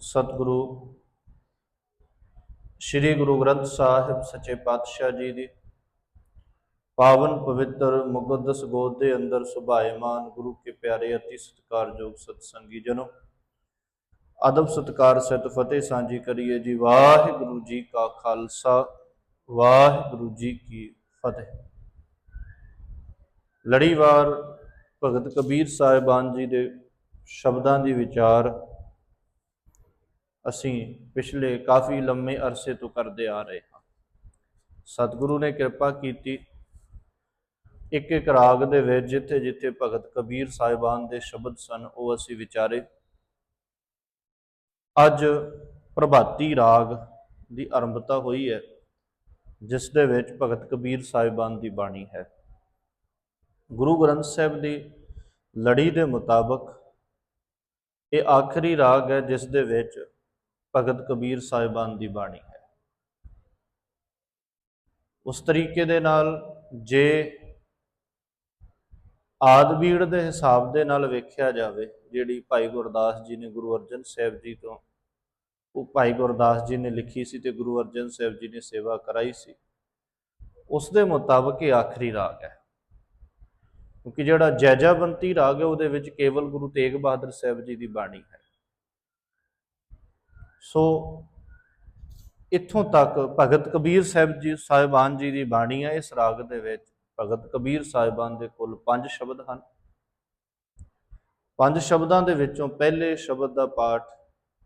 ਸਤਿਗੁਰੂ ਸ੍ਰੀ ਗੁਰੂ ਗ੍ਰੰਥ ਸਾਹਿਬ ਸੱਚੇ ਪਾਤਸ਼ਾਹ ਜੀ ਦੀ ਪਾਵਨ ਪਵਿੱਤਰ ਮੁਕੱਦਸ ਗੋਦ ਦੇ ਅੰਦਰ ਸੁਭਾਏਮਾਨ ਗੁਰੂ ਕੇ ਪਿਆਰੇ ਅਤੀ ਸਤਿਕਾਰਯੋਗ ਸਤਸੰਗੀ ਜਨੋ। ਅਦਬ ਸਤਿਕਾਰ ਸਹਿਤ ਫਤਿਹ ਸਾਂਝੀ ਕਰੀਏ ਜੀ। ਵਾਹਿਗੁਰੂ ਜੀ ਕਾ ਖਾਲਸਾ, ਵਾਹਿਗੁਰੂ ਜੀ ਕੀ ਫਤਿਹ। ਲੜੀਵਾਰ ਭਗਤ ਕਬੀਰ ਸਾਹਿਬਾਨ ਜੀ ਦੇ ਸ਼ਬਦਾਂ ਦੀ ਵਿਚਾਰ ਅਸੀਂ ਪਿਛਲੇ ਕਾਫੀ ਲੰਮੇ ਅਰਸੇ ਤੋਂ ਕਰਦੇ ਆ ਰਹੇ ਹਾਂ। ਸਤਿਗੁਰੂ ਨੇ ਕਿਰਪਾ ਕੀਤੀ। ਇੱਕ ਇੱਕ ਰਾਗ ਦੇ ਵਿੱਚ ਜਿੱਥੇ ਜਿੱਥੇ ਭਗਤ ਕਬੀਰ ਸਾਹਿਬਾਨ ਦੇ ਸ਼ਬਦ ਸਨ, ਉਹ ਅਸੀਂ ਵਿਚਾਰੇ। ਅੱਜ ਪ੍ਰਭਾਤੀ ਰਾਗ ਦੀ ਆਰੰਭਤਾ ਹੋਈ ਹੈ, ਜਿਸ ਦੇ ਵਿੱਚ ਭਗਤ ਕਬੀਰ ਸਾਹਿਬਾਨ ਦੀ ਬਾਣੀ ਹੈ। ਗੁਰੂ ਗ੍ਰੰਥ ਸਾਹਿਬ ਦੀ ਲੜੀ ਦੇ ਮੁਤਾਬਕ ਇਹ ਆਖਰੀ ਰਾਗ ਹੈ, ਜਿਸ ਦੇ ਵਿੱਚ ਭਗਤ ਕਬੀਰ ਸਾਹਿਬਾਨ ਦੀ ਬਾਣੀ ਹੈ। ਉਸ ਤਰੀਕੇ ਦੇ ਨਾਲ ਜੇ ਆਦਬੀੜ ਦੇ ਹਿਸਾਬ ਦੇ ਨਾਲ ਵੇਖਿਆ ਜਾਵੇ, ਜਿਹੜੀ ਭਾਈ ਗੁਰਦਾਸ ਜੀ ਨੇ ਗੁਰੂ ਅਰਜਨ ਸਾਹਿਬ ਜੀ ਤੋਂ, ਉਹ ਭਾਈ ਗੁਰਦਾਸ ਜੀ ਨੇ ਲਿਖੀ ਸੀ ਤੇ ਗੁਰੂ ਅਰਜਨ ਸਾਹਿਬ ਜੀ ਨੇ ਸੇਵਾ ਕਰਾਈ ਸੀ, ਉਸ ਦੇ ਮੁਤਾਬਕ ਇਹ ਆਖਰੀ ਰਾਗ ਹੈ। ਕਿਉਂਕਿ ਜਿਹੜਾ ਜੈਜਾਬੰਤੀ ਰਾਗ ਹੈ, ਉਹਦੇ ਵਿੱਚ ਕੇਵਲ ਗੁਰੂ ਤੇਗ ਬਹਾਦਰ ਸਾਹਿਬ ਜੀ ਦੀ ਬਾਣੀ ਹੈ। ਸੋ ਇੱਥੋਂ ਤੱਕ ਭਗਤ ਕਬੀਰ ਸਾਹਿਬ ਜੀ, ਸਾਹਿਬਾਨ ਜੀ ਦੀ ਬਾਣੀ ਹੈ, ਇਸ ਰਾਗ ਦੇ ਵਿੱਚ ਭਗਤ ਕਬੀਰ ਸਾਹਿਬਾਨ ਦੇ ਕੁੱਲ ਪੰਜ ਸ਼ਬਦ ਹਨ। ਪੰਜ ਸ਼ਬਦਾਂ ਦੇ ਵਿੱਚੋਂ ਪਹਿਲੇ ਸ਼ਬਦ ਦਾ ਪਾਠ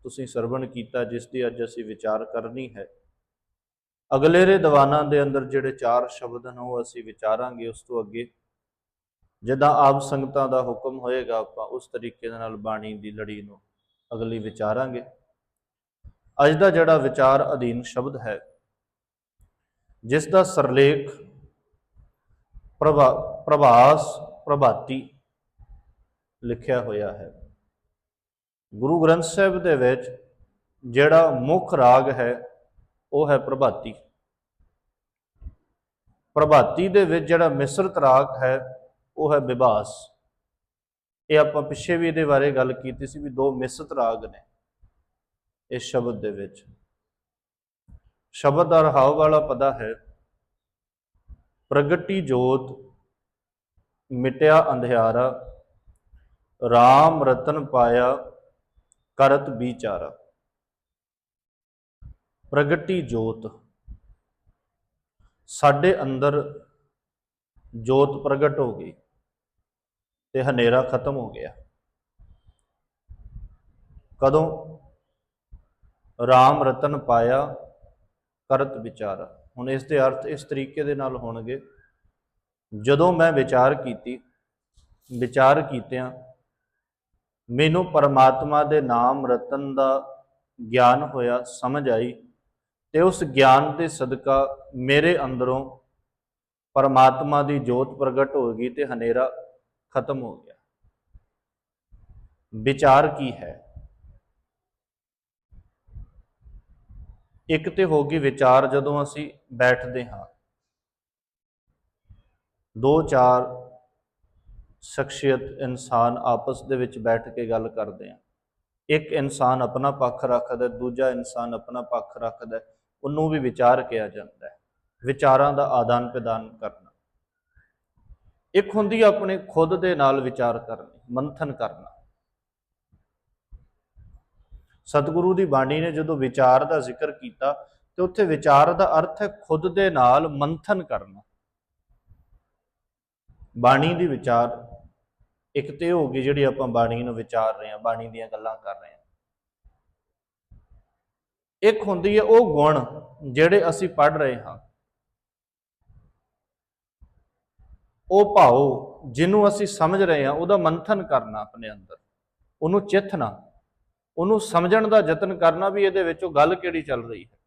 ਤੁਸੀਂ ਸਰਵਣ ਕੀਤਾ, ਜਿਸ ਦੀ ਅੱਜ ਅਸੀਂ ਵਿਚਾਰ ਕਰਨੀ ਹੈ। ਅਗਲੇਰੇ ਦੀਵਾਨਾਂ ਦੇ ਅੰਦਰ ਜਿਹੜੇ ਚਾਰ ਸ਼ਬਦ ਹਨ, ਉਹ ਅਸੀਂ ਵਿਚਾਰਾਂਗੇ ਉਸ ਤੋਂ ਅੱਗੇ। ਜਿੱਦਾਂ ਆਪ ਸੰਗਤਾਂ ਦਾ ਹੁਕਮ ਹੋਏਗਾ, ਆਪਾਂ ਉਸ ਤਰੀਕੇ ਦੇ ਨਾਲ ਬਾਣੀ ਦੀ ਲੜੀ ਨੂੰ ਅਗਲੀ ਵਿਚਾਰਾਂਗੇ। ਅੱਜ ਦਾ ਜਿਹੜਾ ਵਿਚਾਰ ਅਧੀਨ ਸ਼ਬਦ ਹੈ, ਜਿਸ ਦਾ ਸਰਲੇਖ ਪ੍ਰਭਾ, ਪ੍ਰਭਾਸ ਪ੍ਰਭਾਤੀ ਲਿਖਿਆ ਹੋਇਆ ਹੈ। ਗੁਰੂ ਗ੍ਰੰਥ ਸਾਹਿਬ ਦੇ ਵਿੱਚ ਜਿਹੜਾ ਮੁੱਖ ਰਾਗ ਹੈ, ਉਹ ਹੈ ਪ੍ਰਭਾਤੀ। ਪ੍ਰਭਾਤੀ ਦੇ ਵਿੱਚ ਜਿਹੜਾ ਮਿਸਰਤ ਰਾਗ ਹੈ, ਉਹ ਹੈ ਵਿਭਾਸ ਇਹ ਆਪਾਂ ਪਿੱਛੇ ਵੀ ਇਹਦੇ ਬਾਰੇ ਗੱਲ ਕੀਤੀ ਸੀ ਵੀ ਦੋ ਮਿਸਰਤ ਰਾਗ ਨੇ। ਇਸ ਸ਼ਬਦ ਦੇ ਵਿੱਚ। ਸ਼ਬਦ ਦਾ ਰਹਾਉ ਵਾਲਾ ਪਦਾ ਹੈ, ਪ੍ਰਗਟੀ ਜੋਤ ਮਿਟਿਆ ਅੰਧਿਆਰਾ RAM ਰਤਨ ਪਾਇਆ ਕਰਤ ਵਿਚਾਰਾ। ਪ੍ਰਗਟੀ ਜੋਤ, ਸਾਡੇ ਅੰਦਰ ਜੋਤ ਪ੍ਰਗਟ ਹੋ ਗਈ ਤੇ ਹਨੇਰਾ ਖਤਮ ਹੋ ਗਿਆ। ਕਦੋਂ? RAM ਰਤਨ ਪਾਇਆ, ਕਰਤ ਵਿਚਾਰਾ। ਹੁਣ ਇਸ ਦੇ ਅਰਥ ਇਸ ਤਰੀਕੇ ਦੇ ਨਾਲ ਹੋਣਗੇ। ਜਦੋਂ ਮੈਂ ਵਿਚਾਰ ਕੀਤੀ, ਵਿਚਾਰ ਕੀਤਿਆਂ, ਮੈਨੂੰ ਪਰਮਾਤਮਾ ਦੇ ਨਾਮ ਰਤਨ ਦਾ ਗਿਆਨ ਹੋਇਆ, ਸਮਝ ਆਈ ਤੇ ਉਸ ਗਿਆਨ ਦੇ ਸਦਕਾ ਮੇਰੇ ਅੰਦਰੋਂ ਪਰਮਾਤਮਾ ਦੀ ਜੋਤ ਪ੍ਰਗਟ ਹੋ ਗਈ ਤੇ ਹਨੇਰਾ ਖਤਮ ਹੋ ਗਿਆ। ਵਿਚਾਰ ਕੀ ਹੈ? ਇੱਕ ਤੇ ਹੋ ਗਈ ਵਿਚਾਰ ਜਦੋਂ ਅਸੀਂ ਬੈਠਦੇ ਹਾਂ। ਦੋ ਚਾਰ ਸ਼ਖਸੀਅਤ ਇਨਸਾਨ ਆਪਸ ਦੇ ਵਿੱਚ ਬੈਠ ਕੇ ਗੱਲ ਕਰਦੇ ਆ। ਇੱਕ ਇਨਸਾਨ ਆਪਣਾ ਪੱਖ ਰੱਖਦਾ, ਦੂਜਾ ਇਨਸਾਨ ਆਪਣਾ ਪੱਖ ਰੱਖਦਾ, ਉਹਨੂੰ ਵੀ ਵਿਚਾਰ ਕਿਹਾ ਜਾਂਦਾ ਹੈ। ਵਿਚਾਰਾਂ ਦਾ ਆਦਾਨ ਪ੍ਰਦਾਨ ਕਰਨਾ। ਇੱਕ ਹੁੰਦੀ ਆਪਣੇ ਖੁਦ ਦੇ ਨਾਲ ਵਿਚਾਰ ਕਰਨੀ, ਮੰਥਨ ਕਰਨਾ। ਸਤਿਗੁਰੂ ਦੀ ਬਾਣੀ ਨੇ ਜਦੋਂ ਵਿਚਾਰ ਦਾ ਜ਼ਿਕਰ ਕੀਤਾ ਤੇ ਉੱਥੇ ਵਿਚਾਰ ਦਾ ਅਰਥ ਹੈ ਖੁਦ ਦੇ ਨਾਲ ਮੰਥਨ ਕਰਨਾ। ਬਾਣੀ ਦੀ ਵਿਚਾਰ ਇੱਕ ਤੇ ਹੋ ਗਈ ਜਿਹੜੀ ਆਪਾਂ ਬਾਣੀ ਨੂੰ ਵਿਚਾਰ ਰਹੇ ਹਾਂ, ਬਾਣੀ ਦੀਆਂ ਗੱਲਾਂ ਕਰ ਰਹੇ ਹਾਂ। ਇੱਕ ਹੁੰਦੀ ਹੈ ਉਹ ਗੁਣ ਜਿਹੜੇ ਅਸੀਂ ਪੜ ਰਹੇ ਹਾਂ। ਉਹ ਭਾਉ ਜਿਹਨੂੰ ਅਸੀਂ ਸਮਝ ਰਹੇ ਹਾਂ, ਉਹਦਾ ਮੰਥਨ ਕਰਨਾ ਆਪਣੇ ਅੰਦਰ, ਉਹਨੂੰ ਚਿੱਥਣਾ। ਉਹਨੂੰ ਸਮਝਣ ਦਾ ਯਤਨ ਕਰਨਾ ਵੀ ਇਹਦੇ ਵਿੱਚ ਉਹ ਗੱਲ ਕਿਹੜੀ ਚੱਲ ਰਹੀ ਹੈ।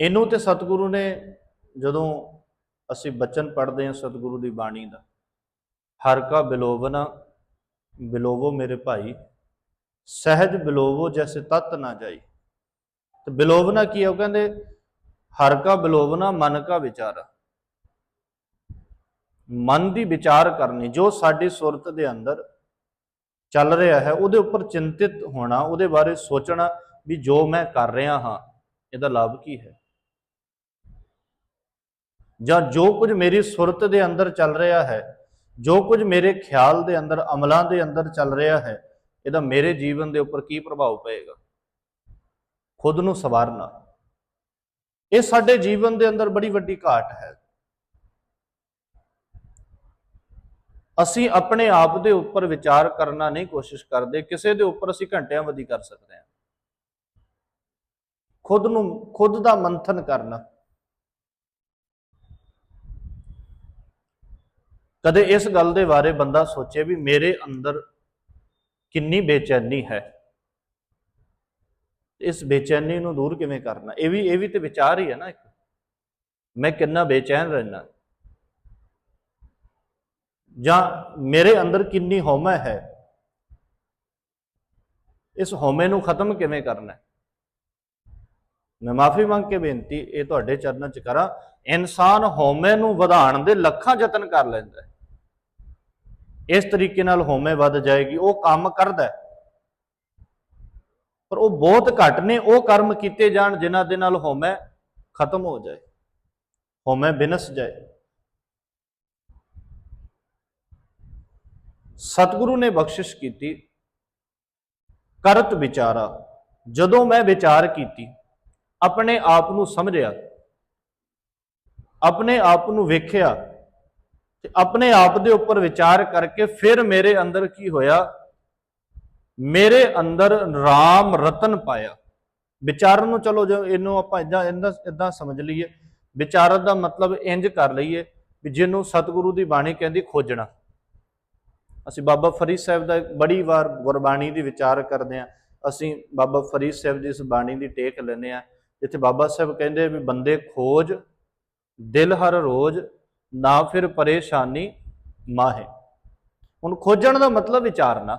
ਇਹਨੂੰ ਤੇ ਸਤਿਗੁਰੂ ਨੇ ਜਦੋਂ ਅਸੀਂ ਬਚਨ ਪੜ੍ਹਦੇ ਹਾਂ ਸਤਿਗੁਰੂ ਦੀ ਬਾਣੀ ਦਾ, ਹਰ ਕਾ ਬਿਲੋਵਨਾ, ਬਿਲੋਵੋ ਮੇਰੇ ਭਾਈ, ਸਹਿਜ ਬਿਲੋਵੋ ਜੈਸੇ ਤਤ ਨਾ ਜਾਈ। ਤੇ ਬਿਲੋਵਨਾ ਕੀ ਹੈ? ਉਹ ਕਹਿੰਦੇ, ਹਰ ਕਾ ਬਿਲੋਵਨਾ ਮਨ ਕਾ ਵਿਚਾਰਾ। ਮਨ ਦੀ ਵਿਚਾਰ ਕਰਨੀ, ਜੋ ਸਾਡੀ ਸੁਰਤ ਦੇ ਅੰਦਰ ਚੱਲ ਰਿਹਾ ਹੈ, ਉਹਦੇ ਉੱਪਰ ਚਿੰਤਿਤ ਹੋਣਾ, ਉਹਦੇ ਬਾਰੇ ਸੋਚਣਾ ਵੀ ਜੋ ਮੈਂ ਕਰ ਰਿਹਾ ਹਾਂ, ਇਹਦਾ ਲਾਭ ਕੀ ਹੈ? ਜਾਂ ਜੋ ਕੁਝ ਮੇਰੀ ਸੁਰਤ ਦੇ ਅੰਦਰ ਚੱਲ ਰਿਹਾ ਹੈ, ਜੋ ਕੁਝ ਮੇਰੇ ਖਿਆਲ ਦੇ ਅੰਦਰ, ਅਮਲਾਂ ਦੇ ਅੰਦਰ ਚੱਲ ਰਿਹਾ ਹੈ, ਇਹਦਾ ਮੇਰੇ ਜੀਵਨ ਦੇ ਉੱਪਰ ਕੀ ਪ੍ਰਭਾਵ ਪਏਗਾ? ਖੁਦ ਨੂੰ ਸਵਾਰਨਾ। ਇਹ ਸਾਡੇ ਜੀਵਨ ਦੇ ਅੰਦਰ ਬੜੀ ਵੱਡੀ ਘਾਟ ਹੈ। ਅਸੀਂ ਆਪਣੇ ਆਪ ਦੇ ਉੱਪਰ ਵਿਚਾਰ ਕਰਨਾ ਨਹੀਂ ਕੋਸ਼ਿਸ਼ ਕਰਦੇ, ਕਿਸੇ ਦੇ ਉੱਪਰ ਅਸੀਂ ਘੰਟਿਆਂ ਵਧੀ ਕਰ ਸਕਦੇ ਹਾਂ। ਖੁਦ ਨੂੰ, ਖੁਦ ਦਾ ਮੰਥਨ ਕਰਨਾ। ਕਦੇ ਇਸ ਗੱਲ ਦੇ ਬਾਰੇ ਬੰਦਾ ਸੋਚੇ ਵੀ ਮੇਰੇ ਅੰਦਰ ਕਿੰਨੀ ਬੇਚੈਨੀ ਹੈ। ਇਸ ਬੇਚੈਨੀ ਨੂੰ ਦੂਰ ਕਿਵੇਂ ਕਰਨਾ? ਇਹ ਵੀ ਇਹ ਵੀ ਤੇ ਵਿਚਾਰ ਹੀ ਹੈ ਨਾ ਇੱਕ। ਮੈਂ ਕਿੰਨਾ ਬੇਚੈਨ ਰਹਿਣਾ ਜਾਂ ਮੇਰੇ ਅੰਦਰ ਕਿੰਨੀ ਹਉਮੈ ਹੈ? ਇਸ ਹਉਮੈ ਨੂੰ ਖਤਮ ਕਿਵੇਂ ਕਰਨਾ ਹੈ? ਮੈਂ ਮਾਫੀ ਮੰਗ ਕੇ ਬੇਨਤੀ, ਇਹ ਤੁਹਾਡੇ ਚਰਨਾਂ 'ਚ ਕਰਾਂ। ਇਨਸਾਨ ਹਉਮੈ ਨੂੰ ਵਧਾਉਣ ਦੇ ਲੱਖਾਂ ਯਤਨ ਕਰ ਲੈਂਦਾ ਹੈ। ਇਸ ਤਰੀਕੇ ਨਾਲ ਹਉਮੈ ਵੱਧ ਜਾਏਗੀ, ਉਹ ਕੰਮ ਕਰਦਾ ਹੈ। ਪਰ ਉਹ ਬਹੁਤ ਘੱਟ ਨੇ, ਉਹ ਕਰਮ ਕੀਤੇ ਜਾਣ, ਜਿਨ੍ਹਾਂ ਦੇ ਨਾਲ ਹਉਮੈ ਖਤਮ ਹੋ ਜਾਏ। ਹਉਮੈ ਬਿਨਸ ਜਾਏ। ਸਤਿਗੁਰੂ ਨੇ ਬਖਸ਼ਿਸ਼ ਕੀਤੀ। ਕਰਤ ਵਿਚਾਰਾ, ਜਦੋਂ ਮੈਂ ਵਿਚਾਰ ਕੀਤੀ, ਆਪਣੇ ਆਪ ਨੂੰ ਸਮਝਿਆ, ਆਪਣੇ ਆਪ ਨੂੰ ਵੇਖਿਆ ਤੇ ਆਪਣੇ ਆਪ ਦੇ ਉੱਪਰ ਵਿਚਾਰ ਕਰਕੇ ਫਿਰ ਮੇਰੇ ਅੰਦਰ ਕੀ ਹੋਇਆ? ਮੇਰੇ ਅੰਦਰ RAM ਰਤਨ ਪਾਇਆ। ਵਿਚਾਰਨ ਨੂੰ ਚਲੋ ਜੋ ਇਹਨੂੰ ਆਪਾਂ ਇਦਾਂ ਇਦਾਂ ਸਮਝ ਲਈਏ। ਵਿਚਾਰਨ ਦਾ ਮਤਲਬ ਇੰਜ ਕਰ ਲਈਏ ਵੀ ਜਿਹਨੂੰ ਸਤਿਗੁਰੂ ਦੀ ਬਾਣੀ ਕਹਿੰਦੀ ਖੋਜਣਾ। ਅਸੀਂ ਬਾਬਾ ਫਰੀਦ ਸਾਹਿਬ ਦਾ ਬੜੀ ਵਾਰ ਗੁਰਬਾਣੀ ਦੀ ਵਿਚਾਰ ਕਰਦੇ ਆ ਅਸੀਂ ਬਾਬਾ ਫਰੀਦ ਸਾਹਿਬ ਦੀ ਇਸ ਬਾਣੀ ਦੀ ਟੇਕ ਲੈਨੇ ਆ ਜਿੱਥੇ ਬਾਬਾ ਸਾਹਿਬ ਕਹਿੰਦੇ ਵੀ ਬੰਦੇ ਖੋਜ, ਦਿਲ ਹਰ ਰੋਜ਼, ਨਾ ਫਿਰ ਪਰੇਸ਼ਾਨੀ ਮਾਹੇ। ਹੁਣ ਖੋਜਣ ਦਾ ਮਤਲਬ ਵਿਚਾਰਨਾ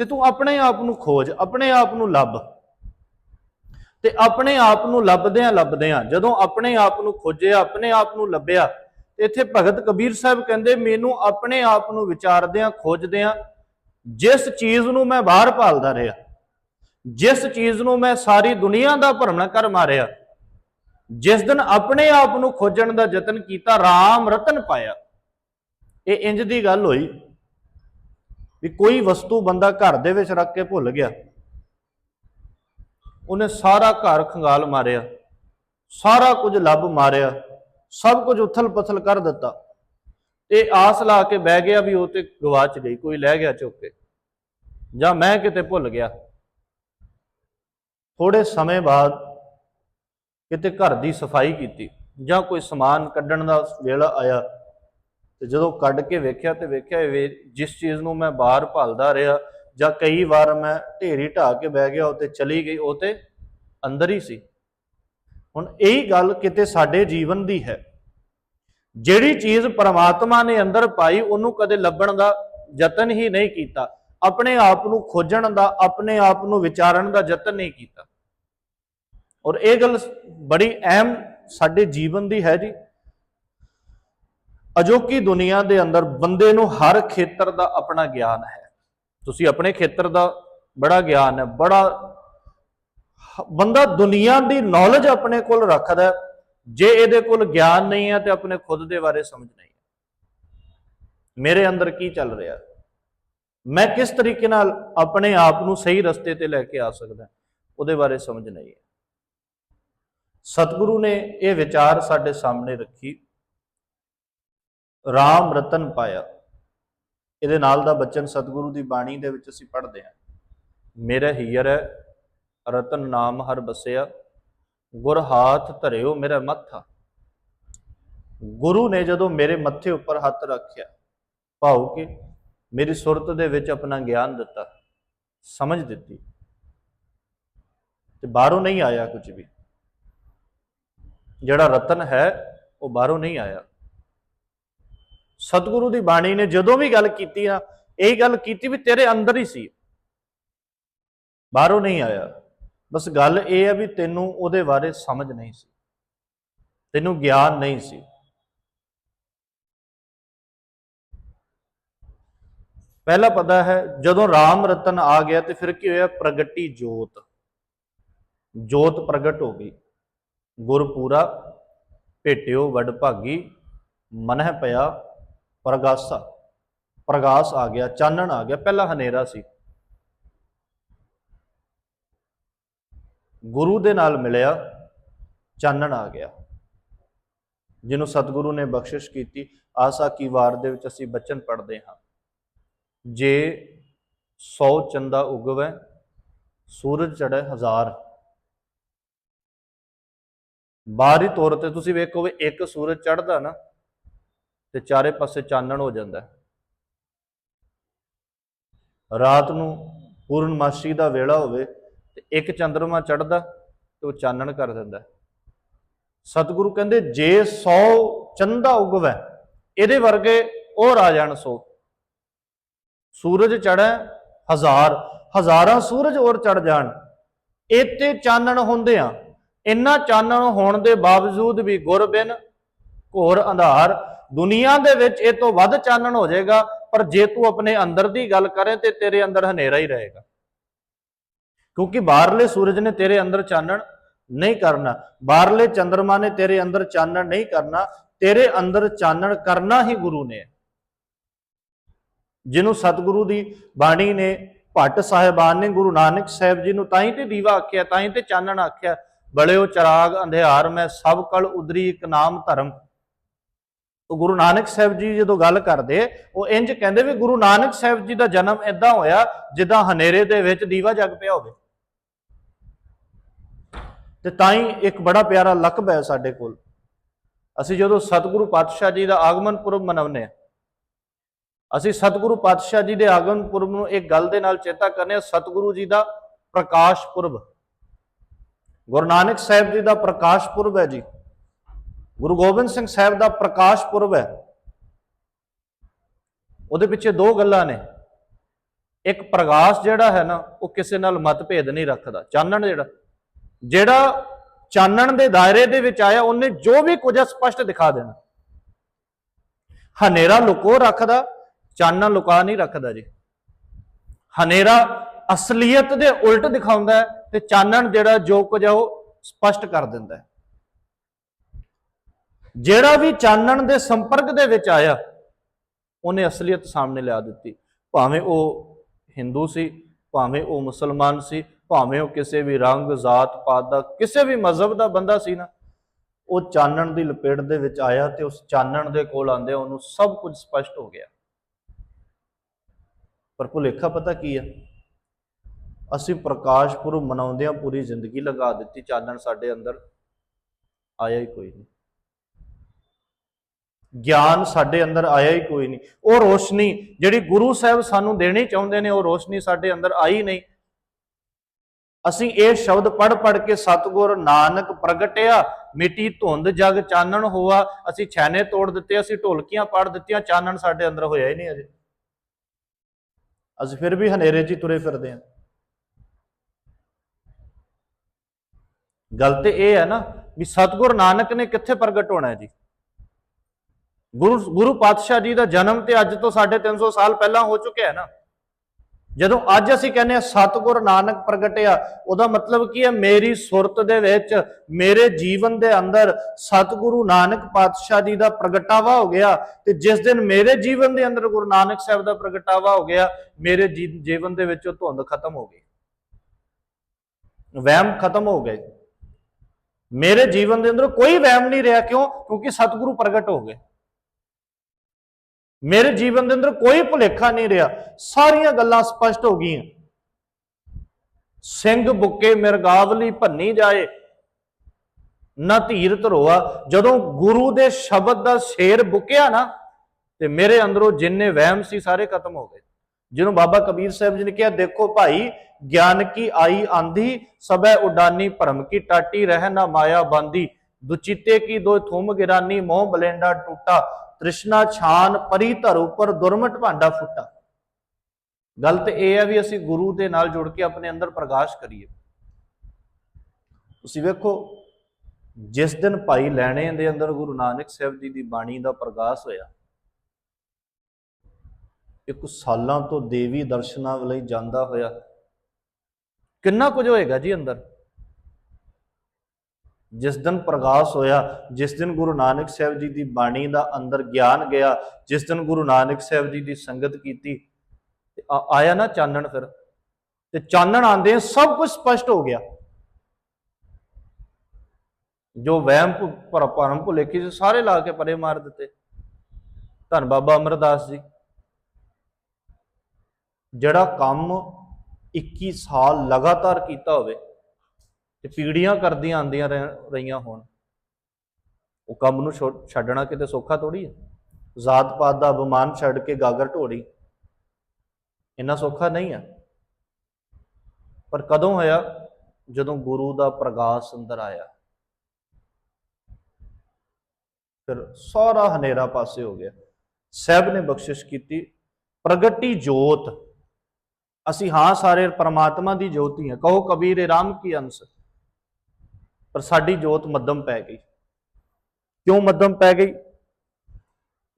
ਤੇ ਤੂੰ ਆਪਣੇ ਆਪ ਨੂੰ ਖੋਜ, ਆਪਣੇ ਆਪ ਨੂੰ ਲੱਭ। ਤੇ ਆਪਣੇ ਆਪ ਨੂੰ ਲੱਭਦਿਆਂ ਲੱਭਦਿਆਂ ਜਦੋਂ ਆਪਣੇ ਆਪ ਨੂੰ ਖੋਜਿਆ, ਆਪਣੇ ਆਪ ਨੂੰ ਲੱਭਿਆ ਇੱਥੇ ਭਗਤ ਕਬੀਰ ਸਾਹਿਬ ਕਹਿੰਦੇ, ਮੈਨੂੰ ਆਪਣੇ ਆਪ ਨੂੰ ਵਿਚਾਰਦਿਆਂ, ਖੋਜਦਿਆਂ, ਜਿਸ ਚੀਜ਼ ਨੂੰ ਮੈਂ ਬਾਹਰ ਭਾਲਦਾ ਰਿਹਾ, ਜਿਸ ਚੀਜ਼ ਨੂੰ ਮੈਂ ਸਾਰੀ ਦੁਨੀਆ ਦਾ ਭਰਮ ਕਰ ਮਾਰਿਆ, ਜਿਸ ਦਿਨ ਆਪਣੇ ਆਪ ਨੂੰ ਖੋਜਣ ਦਾ ਯਤਨ ਕੀਤਾ RAM ਰਤਨ ਪਾਇਆ। ਇਹ ਇੰਜ ਦੀ ਗੱਲ ਹੋਈ ਵੀ ਕੋਈ ਵਸਤੂ ਬੰਦਾ ਘਰ ਦੇ ਵਿੱਚ ਰੱਖ ਕੇ ਭੁੱਲ ਗਿਆ। ਉਹਨੇ ਸਾਰਾ ਘਰ ਖੰਗਾਲ ਮਾਰਿਆ, ਸਾਰਾ ਕੁਝ ਲੱਭ ਮਾਰਿਆ। ਸਭ ਕੁਝ ਉਥਲ-ਪਥਲ ਕਰ ਦਿੱਤਾ। ਤੇ ਆਸ ਲਾ ਕੇ ਬਹਿ ਗਿਆ ਵੀ ਉਹ ਤੇ ਗਵਾਚ ਗਈ, ਕੋਈ ਲੈ ਗਿਆ ਚੁੱਕ ਕੇ। ਜਾਂ ਮੈਂ ਕਿਤੇ ਭੁੱਲ ਗਿਆ। ਥੋੜੇ ਸਮੇਂ ਬਾਅਦ ਕਿਤੇ ਘਰ ਦੀ ਸਫ਼ਾਈ ਕੀਤੀ ਜਾਂ ਕੋਈ ਸਮਾਨ ਕੱਢਣ ਦਾ ਵੇਲਾ ਆਇਆ ਤੇ ਜਦੋਂ ਕੱਢ ਕੇ ਵੇਖਿਆ ਤੇ ਵੇਖਿਆ ਇਹ ਜਿਸ ਚੀਜ਼ ਨੂੰ ਮੈਂ ਬਾਹਰ ਭਾਲਦਾ ਰਿਹਾ ਜਾਂ ਕਈ ਵਾਰ ਮੈਂ ਢੇਰੀ ਢਾ ਕੇ ਬਹਿ ਗਿਆ, ਉਹ ਤੇ ਚਲੀ ਗਈ, ਉਹ ਤੇ ਅੰਦਰ ਹੀ ਸੀ। ਹੁਣ ਇਹੀ ਗੱਲ ਕਿਤੇ ਸਾਡੇ ਜੀਵਨ ਦੀ ਹੈ। ਜਿਹੜੀ ਚੀਜ਼ ਪਰਮਾਤਮਾ ਨੇ ਅੰਦਰ ਪਾਈ, ਉਹਨੂੰ ਕਦੇ ਲੱਭਣ ਦਾ ਯਤਨ ਹੀ ਨਹੀਂ ਕੀਤਾ। ਆਪਣੇ ਆਪ ਨੂੰ ਖੋਜਣ ਦਾ, ਆਪਣੇ ਆਪ ਨੂੰ ਵਿਚਾਰਨ ਦਾ ਯਤਨ ਨਹੀਂ ਕੀਤਾ। ਔਰ ਇਹ ਗੱਲ ਬੜੀ ਅਹਿਮ ਸਾਡੇ ਜੀਵਨ ਦੀ ਹੈ ਜੀ। ਅਜੋਕੀ ਦੁਨੀਆ ਦੇ ਅੰਦਰ ਬੰਦੇ ਨੂੰ ਹਰ ਖੇਤਰ ਦਾ ਆਪਣਾ ਗਿਆਨ ਹੈ। ਤੁਸੀਂ ਆਪਣੇ ਖੇਤਰ ਦਾ ਬੜਾ ਗਿਆਨ ਹੈ, ਬੜਾ ਬੰਦਾ ਦੁਨੀਆ ਦੀ ਨੌਲੇਜ ਆਪਣੇ ਕੋਲ ਰੱਖਦਾ ਜੇ ਇਹਦੇ ਕੋਲ ਗਿਆਨ ਨਹੀਂ ਹੈ ਤੇ ਆਪਣੇ ਖੁਦ ਦੇ ਬਾਰੇ ਸਮਝ ਨਹੀਂ ਹੈ। ਮੇਰੇ ਅੰਦਰ ਕੀ ਚੱਲ ਰਿਹਾ? ਮੈਂ ਕਿਸ ਤਰੀਕੇ ਨਾਲ ਆਪਣੇ ਆਪ ਨੂੰ ਸਹੀ ਰਸਤੇ ਤੇ ਲੈ ਕੇ ਆ ਸਕਦਾ ਉਹਦੇ ਬਾਰੇ ਸਮਝ ਨਹੀਂ ਹੈ। ਸਤਿਗੁਰੂ ਨੇ ਇਹ ਵਿਚਾਰ ਸਾਡੇ ਸਾਹਮਣੇ ਰੱਖੀ। RAM ਰਤਨ ਪਾਇਆ। ਇਹਦੇ ਨਾਲ ਦਾ ਬਚਨ ਸਤਿਗੁਰੂ ਦੀ ਬਾਣੀ ਦੇ ਵਿੱਚ ਅਸੀਂ ਪੜ੍ਹਦੇ ਹਾਂ। ਮੇਰਾ ਹੀਰ ਹੈ। ਰਤਨ ਨਾਮ ਹਰ ਬਸਿਆ, ਗੁਰ ਹਾਥ ਧਰਿਓ ਮੇਰਾ ਮੱਥਾ। ਗੁਰੂ ਨੇ ਜਦੋਂ ਮੇਰੇ ਮੱਥੇ ਉੱਪਰ ਹੱਥ ਰੱਖਿਆ, ਭਾਉ ਕਿ ਮੇਰੀ ਸੁਰਤ ਦੇ ਵਿੱਚ ਆਪਣਾ ਗਿਆਨ ਦਿੱਤਾ, ਸਮਝ ਦਿੱਤੀ। ਤੇ ਬਾਹਰੋਂ ਨਹੀਂ ਆਇਆ ਕੁਝ ਵੀ। ਜਿਹੜਾ ਰਤਨ ਹੈ, ਉਹ ਬਾਹਰੋਂ ਨਹੀਂ ਆਇਆ। ਸਤਿਗੁਰੂ ਦੀ ਬਾਣੀ ਨੇ ਜਦੋਂ ਵੀ ਗੱਲ ਕੀਤੀ ਆ ਇਹ ਗੱਲ ਕੀਤੀ ਵੀ ਤੇਰੇ ਅੰਦਰ ਹੀ ਸੀ। ਬਾਹਰੋਂ ਨਹੀਂ ਆਇਆ। ਬਸ ਗੱਲ ਇਹ ਹੈ ਵੀ ਤੈਨੂੰ ਉਹਦੇ ਬਾਰੇ ਸਮਝ ਨਹੀਂ ਸੀ। ਤੈਨੂੰ ਗਿਆਨ ਨਹੀਂ ਸੀ। ਪਹਿਲਾ ਪਤਾ ਹੈ, ਜਦੋਂ ਰਾਮ ਰਤਨ ਆ ਗਿਆ ਤੇ ਫਿਰ ਕੀ ਹੋਇਆ? ਪ੍ਰਗਟੀ ਜੋਤ। ਜੋਤ ਪ੍ਰਗਟ ਹੋ ਗਈ। ਗੁਰਪੂਰਾ, ਭੇਟਿਓ ਵੱਡ ਭਾਗੀ ਮਨਹਿ ਪਿਆ, ਪ੍ਰਗਾਸਾ। ਪ੍ਰਗਾਸ ਆ ਗਿਆ, ਚਾਨਣ ਆ ਗਿਆ। ਪਹਿਲਾ ਹਨੇਰਾ ਸੀ। ਗੁਰੂ ਦੇ ਨਾਲ ਮਿਲਿਆ, ਚਾਨਣ ਆ ਗਿਆ। ਜਿਹਨੂੰ ਸਤਿਗੁਰੂ ਨੇ ਬਖਸ਼ਿਸ਼ ਕੀਤੀ, ਆਸਾ ਕੀ ਵਾਰ ਦੇ ਵਿੱਚ ਅਸੀਂ ਬਚਨ ਪੜ੍ਹਦੇ ਹਾਂ। ਜੇ 100 ਚੰਦਾ ਉਗਵੇ, ਸੂਰਜ ਚੜ੍ਹੇ ਹਜ਼ਾਰ। ਬਾਹਰੀ ਤੌਰ ਤੇ ਤੁਸੀਂ ਵੇਖੋ ਵੀ ਇੱਕ ਸੂਰਜ ਚੜ੍ਹਦਾ ਨਾ, ਤੇ ਚਾਰੇ ਪਾਸੇ ਚਾਨਣ ਹੋ ਜਾਂਦਾ। ਰਾਤ ਨੂੰ ਪੂਰਨਮਾਸ਼ੀ ਦਾ ਵੇਲਾ ਹੋਵੇ ਤੇ ਇੱਕ ਚੰਦਰਮਾ ਚੜਦਾ ਤੇ ਉਹ ਚਾਨਣ ਕਰ ਦਿੰਦਾ ਸਤਿਗੁਰੂ ਕਹਿੰਦੇ, ਜੇ 100 ਚੰਦਾ ਉਗਵੈ, ਇਹਦੇ ਵਰਗੇ ਹੋਰ ਆ ਜਾਣ ਸੋ। ਸੂਰਜ ਚੜੈ ਹਜ਼ਾਰ, ਹਜ਼ਾਰਾਂ ਸੂਰਜ ਹੋਰ ਚੜ ਜਾਣ। ਇੱਥੇ ਚਾਨਣ ਹੁੰਦੇ ਆ। ਇੰਨਾ ਚਾਨਣ ਹੋਣ ਦੇ ਬਾਵਜੂਦ ਵੀ ਗੁਰਬਿਨ ਘੋਰ ਅੰਧਾਰ। ਦੁਨੀਆ ਦੇ ਵਿੱਚ ਇਹ ਤੋਂ ਵੱਧ ਚਾਨਣ ਹੋ ਜਾਏਗਾ, ਪਰ ਜੇ ਤੂੰ ਆਪਣੇ ਅੰਦਰ ਦੀ ਗੱਲ ਕਰੇ ਤੇ ਤੇਰੇ ਅੰਦਰ ਹਨੇਰਾ ਹੀ ਰਹੇਗਾ। ਕਿਉਂਕਿ ਬਾਹਰਲੇ ਸੂਰਜ ਨੇ ਤੇਰੇ ਅੰਦਰ ਚਾਨਣ ਨਹੀਂ ਕਰਨਾ, ਬਾਹਰਲੇ ਚੰ드ਰਮਾ ਨੇ ਤੇਰੇ ਅੰਦਰ ਚਾਨਣ ਨਹੀਂ ਕਰਨਾ, ਤੇਰੇ ਅੰਦਰ ਚਾਨਣ ਕਰਨਾ ਹੀ ਗੁਰੂ ਨੇ। ਜਿਹਨੂੰ ਸਤਿਗੁਰੂ ਦੀ ਬਾਣੀ ਨੇ, ਭੱਟ ਸਾਹਿਬਾਨ ਨੇ, ਗੁਰੂ ਨਾਨਕ ਸਾਹਿਬ ਜੀ ਨੂੰ ਤਾਂ ਹੀ ਤੇ ਦੀਵਾ ਆਖਿਆ, ਤਾਂ ਹੀ ਤੇ ਚਾਨਣ ਆਖਿਆ, ਬਲਿਓ ਚਰਾਗ ਅੰਧਿਆਰ, ਮੈਂ ਸਭ ਕਲ ਉਦਰੀ ਇੱਕ ਨਾਮ ਧਰਮ। ਉਹ ਗੁਰੂ ਨਾਨਕ ਸਾਹਿਬ ਜੀ ਜਦੋਂ ਗੱਲ ਕਰਦੇ, ਉਹ ਇੰਜ ਕਹਿੰਦੇ ਵੀ ਗੁਰੂ ਨਾਨਕ ਸਾਹਿਬ ਜੀ ਦਾ ਜਨਮ ਇਦਾਂ ਹੋਇਆ, ਜਿੱਦਾਂ ਹਨੇਰੇ ਦੇ ਵਿੱਚ ਦੀਵਾ ਜਗ ਪਿਆ ਹੋਵੇ। ਤੇ ਤਾਂ ਹੀ ਇੱਕ ਬੜਾ ਪਿਆਰਾ ਲਕਬ ਹੈ ਸਾਡੇ ਕੋਲ। ਅਸੀਂ ਜਦੋਂ ਸਤਿਗੁਰੂ ਪਾਤਸ਼ਾਹ ਜੀ ਦਾ ਆਗਮਨ ਪੁਰਬ ਮਨਾਉਂਦੇ ਆ ਅਸੀਂ ਸਤਿਗੁਰੂ ਪਾਤਸ਼ਾਹ ਜੀ ਦੇ ਆਗਮਨ ਪੁਰਬ ਨੂੰ ਇੱਕ ਗੱਲ ਦੇ ਨਾਲ ਚੇਤਾ ਕਰਨੇ ਆ ਸਤਿਗੁਰੂ ਜੀ ਦਾ ਪ੍ਰਕਾਸ਼ ਪੁਰਬ। ਗੁਰੂ ਨਾਨਕ ਸਾਹਿਬ ਜੀ ਦਾ ਪ੍ਰਕਾਸ਼ ਪੁਰਬ ਹੈ ਜੀ। ਗੁਰੂ ਗੋਬਿੰਦ ਸਿੰਘ ਸਾਹਿਬ ਦਾ ਪ੍ਰਕਾਸ਼ ਪੁਰਬ ਹੈ। ਉਹਦੇ ਪਿੱਛੇ ਦੋ ਗੱਲਾਂ ਨੇ। ਇੱਕ ਪ੍ਰਕਾਸ਼ ਜਿਹੜਾ ਹੈ ਨਾ, ਉਹ ਕਿਸੇ ਨਾਲ ਮਤਭੇਦ ਨਹੀਂ ਰੱਖਦਾ, ਚਾਨਣ ਜਿਹੜਾ। ਜਿਹੜਾ ਚਾਨਣ ਦੇ ਦਾਇਰੇ ਦੇ ਵਿੱਚ ਆਇਆ, ਉਹਨੇ ਜੋ ਵੀ ਕੁਝ ਹੈ ਸਪਸ਼ਟ ਦਿਖਾ ਦੇਣਾ। ਹਨੇਰਾ ਲੁਕੋ ਰੱਖਦਾ, ਚਾਨਣ ਲੁਕਾ ਨਹੀਂ ਰੱਖਦਾ ਜੀ। ਹਨੇਰਾ ਅਸਲੀਅਤ ਦੇ ਉਲਟ ਦਿਖਾਉਂਦਾ ਤੇ ਚਾਨਣ ਜਿਹੜਾ ਜੋ ਕੁਝ ਹੈ ਉਹ ਸਪਸ਼ਟ ਕਰ ਦਿੰਦਾ ਹੈ। ਜਿਹੜਾ ਵੀ ਚਾਨਣ ਦੇ ਸੰਪਰਕ ਦੇ ਵਿੱਚ ਆਇਆ, ਉਹਨੇ ਅਸਲੀਅਤ ਸਾਹਮਣੇ ਲਿਆ ਦਿੱਤੀ। ਭਾਵੇਂ ਉਹ ਹਿੰਦੂ ਸੀ, ਭਾਵੇਂ ਉਹ ਮੁਸਲਮਾਨ ਸੀ ਭਾਵੇਂ ਉਹ ਕਿਸੇ ਵੀ ਰੰਗ, ਜ਼ਾਤ, ਪਾਤ ਦਾ ਕਿਸੇ ਵੀ ਮਜ਼ਹਬ ਦਾ ਬੰਦਾ ਸੀ ਨਾ, ਉਹ ਚਾਨਣ ਦੀ ਲਪੇਟ ਦੇ ਵਿੱਚ ਆਇਆ ਤੇ ਉਸ ਚਾਨਣ ਦੇ ਕੋਲ ਆਂਦੇ ਉਹਨੂੰ ਸਭ ਕੁਝ ਸਪਸ਼ਟ ਹੋ ਗਿਆ। ਪਰ ਭੁਲੇਖਾ ਪਤਾ ਕੀ ਹੈ ਅਸੀਂ ਪ੍ਰਕਾਸ਼ ਪੁਰਬ ਮਨਾਉਂਦੇ ਆ ਪੂਰੀ ਜ਼ਿੰਦਗੀ ਲਗਾ ਦਿੱਤੀ, ਚਾਨਣ ਸਾਡੇ ਅੰਦਰ ਆਇਆ ਹੀ ਕੋਈ ਨਹੀਂ। ਗਿਆਨ ਸਾਡੇ ਅੰਦਰ ਆਇਆ ਹੀ ਕੋਈ ਨਹੀਂ। ਉਹ ਰੋਸ਼ਨੀ ਜਿਹੜੀ ਗੁਰੂ ਸਾਹਿਬ ਸਾਨੂੰ ਦੇਣੀ ਚਾਹੁੰਦੇ ਨੇ, ਉਹ ਰੋਸ਼ਨੀ ਸਾਡੇ ਅੰਦਰ ਆਈ ਨਹੀਂ। ਅਸੀਂ ਇਹ ਸ਼ਬਦ ਪੜ ਪੜ ਕੇ ਸਤਗੁਰ ਨਾਨਕ ਪ੍ਰਗਟਿਆ, ਮਿੱਟੀ ਧੁੰਦ ਜਗ ਚਾਨਣ ਹੋਆ, ਅਸੀਂ ਛੈਨੇ ਤੋੜ ਦਿੱਤੇ, ਅਸੀਂ ਢੋਲਕੀਆਂ ਪੜ ਦਿੱਤੀਆਂ, ਚਾਨਣ ਸਾਡੇ ਅੰਦਰ ਹੋਇਆ ਹੀ ਨਹੀਂ ਅਜੇ। ਅਸੀਂ ਫਿਰ ਵੀ ਹਨੇਰੇ 'ਚ ਹੀ ਤੁਰੇ ਫਿਰਦੇ ਹਾਂ। ਗੱਲ ਤੇ ਇਹ ਹੈ ਨਾ ਵੀ ਸਤਗੁਰ ਨਾਨਕ ਨੇ ਕਿੱਥੇ ਪ੍ਰਗਟ ਹੋਣਾ ਜੀ? ਗੁਰੂ ਗੁਰੂ ਪਾਤਸ਼ਾਹ ਜੀ ਦਾ ਜਨਮ ਤੇ ਅੱਜ ਤੋਂ 350 ਸਾਲ ਪਹਿਲਾਂ ਹੋ ਚੁੱਕਿਆ ਹੈ ਨਾ। ਜਦੋਂ ਅੱਜ ਅਸੀਂ ਕਹਿੰਦੇ ਆ ਸਤਗੁਰ ਨਾਨਕ ਪ੍ਰਗਟਿਆ, ਉਹਦਾ ਮਤਲਬ ਕੀ ਹੈ? ਮੇਰੀ ਸੁਰਤ ਦੇ ਵਿੱਚ, ਮੇਰੇ ਜੀਵਨ ਦੇ ਅੰਦਰ ਸਤਗੁਰੂ ਨਾਨਕ ਪਾਤਸ਼ਾਹ ਜੀ ਦਾ ਪ੍ਰਗਟਾਵਾ ਹੋ ਗਿਆ ਤੇ ਜਿਸ ਦਿਨ ਮੇਰੇ ਜੀਵਨ ਦੇ ਅੰਦਰ ਗੁਰੂ ਨਾਨਕ ਸਾਹਿਬ ਦਾ ਪ੍ਰਗਟਾਵਾ ਹੋ ਗਿਆ, ਮੇਰੇ ਜੀ- ਜੀਵਨ ਦੇ ਵਿੱਚ ਉਹ ਧੁੰਦ ਖਤਮ ਹੋ ਗਈ। ਵਹਿਮ ਖਤਮ ਹੋ ਗਏ। ਮੇਰੇ ਜੀਵਨ ਦੇ ਅੰਦਰ ਕੋਈ ਵਹਿਮ ਨਹੀਂ ਰਿਹਾ ਕਿਉਂ? ਕਿਉਂਕਿ ਸਤਿਗੁਰੂ ਪ੍ਰਗਟ ਹੋ ਗਏ। ਮੇਰੇ ਜੀਵਨ ਦੇ ਅੰਦਰ ਕੋਈ ਭੁਲੇਖਾ ਨਹੀਂ ਰਿਹਾ। ਸਾਰੀਆਂ ਗੱਲਾਂ ਸਪਸ਼ਟ ਹੋ ਗਈਆਂ। ਸਿੰਘ ਬੁੱਕੇ ਮਿਰਗਾਵਲੀ ਭੰਨੀ ਜਾਏ, ਨਾ ਧੀਰ ਧਰੋਆ। ਜਦੋਂ ਗੁਰੂ ਦੇ ਸ਼ਬਦ ਦਾ ਸ਼ੇਰ ਬੁੱਕਿਆ ਨਾ, ਤੇ ਮੇਰੇ ਅੰਦਰੋਂ ਜਿੰਨੇ ਵਹਿਮ ਸੀ ਸਾਰੇ ਖਤਮ ਹੋ ਗਏ। ਜਿਹਨੂੰ ਬਾਬਾ ਕਬੀਰ ਸਾਹਿਬ ਜੀ ਨੇ ਕਿਹਾ, ਦੇਖੋ ਭਾਈ, ਗਿਆਨ ਕੀ ਆਈ ਆਂਧੀ ਸਭੈ ਉਡਾਨੀ ਭਰਮ ਕੀ ਟਾਟੀ ਰਹਿ ਨਾ ਮਾਇਆ ਬਾਂਦੀ। ਦੁਚਿੱਤੇ ਕੀ ਦੋ ਥੁੰਮ ਗਿਰਾਨੀ, ਮੋਹ ਬਲੇਂਡਾ ਟੂਟਾ। ਤ੍ਰਿਸ਼ਨਾ ਛਾਨ ਪਰੀ ਧਰ ਉਪਰ ਦੁਰਮਟ ਭਾਂਡਾ ਫੁੱਟਾ। ਗਲਤ ਇਹ ਹੈ ਵੀ ਅਸੀਂ ਗੁਰੂ ਦੇ ਨਾਲ ਜੁੜ ਕੇ ਆਪਣੇ ਅੰਦਰ ਪ੍ਰਕਾਸ਼ ਕਰੀਏ। ਤੁਸੀਂ ਵੇਖੋ, ਜਿਸ ਦਿਨ ਭਾਈ ਲੈਣੇ ਦੇ ਅੰਦਰ ਗੁਰੂ ਨਾਨਕ ਸਾਹਿਬ ਜੀ ਦੀ ਬਾਣੀ ਦਾ ਪ੍ਰਕਾਸ਼ ਹੋਇਆ, ਇੱਕ ਸਾਲਾਂ ਤੋਂ ਦੇਵੀ ਦਰਸ਼ਨਾਂ ਲਈ ਜਾਂਦਾ ਹੋਇਆ, ਕਿੰਨਾ ਕੁਝ ਹੋਏਗਾ ਜੀ ਅੰਦਰ? ਜਿਸ ਦਿਨ ਪ੍ਰਗਾਸ ਹੋਇਆ, ਜਿਸ ਦਿਨ ਗੁਰੂ ਨਾਨਕ ਸਾਹਿਬ ਜੀ ਦੀ ਬਾਣੀ ਦਾ ਅੰਦਰ ਗਿਆਨ ਗਿਆ, ਜਿਸ ਦਿਨ ਗੁਰੂ ਨਾਨਕ ਸਾਹਿਬ ਜੀ ਦੀ ਸੰਗਤ ਕੀਤੀ, ਤੇ ਆਇਆ ਨਾ ਚਾਨਣ ਫਿਰ, ਤੇ ਚਾਨਣ ਆਂਦੇ ਸਭ ਕੁਝ ਸਪਸ਼ਟ ਹੋ ਗਿਆ। ਜੋ ਵਹਿਮ ਭੁ- ਭਰ, ਭਰਮ ਭੁਲੇਖੇ ਸੀ, ਸਾਰੇ ਲਾ ਕੇ ਪਰੇ ਮਾਰ ਦਿੱਤੇ। ਧੰਨ ਬਾਬਾ ਅਮਰਦਾਸ ਜੀ। ਜਿਹੜਾ ਕੰਮ 21 ਸਾਲ ਲਗਾਤਾਰ ਕੀਤਾ ਹੋਵੇ ਤੇ ਪੀੜੀਆਂ ਕਰਦੀਆਂ ਆਂਦੀਆਂ ਰਹਿ- ਰਹੀਆਂ ਹੋਣ। ਉਹ ਕੰਮ ਨੂੰ ਛੋ- ਛੱਡਣਾ ਕਿਤੇ ਸੌਖਾ ਥੋੜੀ ਹੈ। ਜ਼ਾਤ ਪਾਤ ਦਾ ਅਪਮਾਨ ਛੱਡ ਕੇ ਗਾਗਰ ਢੋੜੀ ਇੰਨਾ ਸੌਖਾ ਨਹੀਂ ਹੈ। ਪਰ ਕਦੋਂ ਹੋਇਆ? ਜਦੋਂ ਗੁਰੂ ਦਾ ਪ੍ਰਗਾਸ ਅੰਦਰ ਆਇਆ। ਫਿਰ ਸਾਰਾ ਹਨੇਰਾ ਪਾਸੇ ਹੋ ਗਿਆ। ਸਹਿਬ ਨੇ ਬਖਸ਼ਿਸ਼ ਕੀਤੀ, ਪ੍ਰਗਟੀ ਜੋਤ। ਅਸੀਂ ਹਾਂ ਸਾਰੇ ਪਰਮਾਤਮਾ ਦੀ ਜੋਤੀ ਹਾਂ। ਕਹੋ ਕਬੀਰ ਰਾਮ ਕੀ ਅੰਸ਼। ਪਰ ਸਾਡੀ ਜੋਤ ਮੱਧਮ ਪੈ ਗਈ। ਕਿਉਂ ਮੱਧਮ ਪੈ ਗਈ?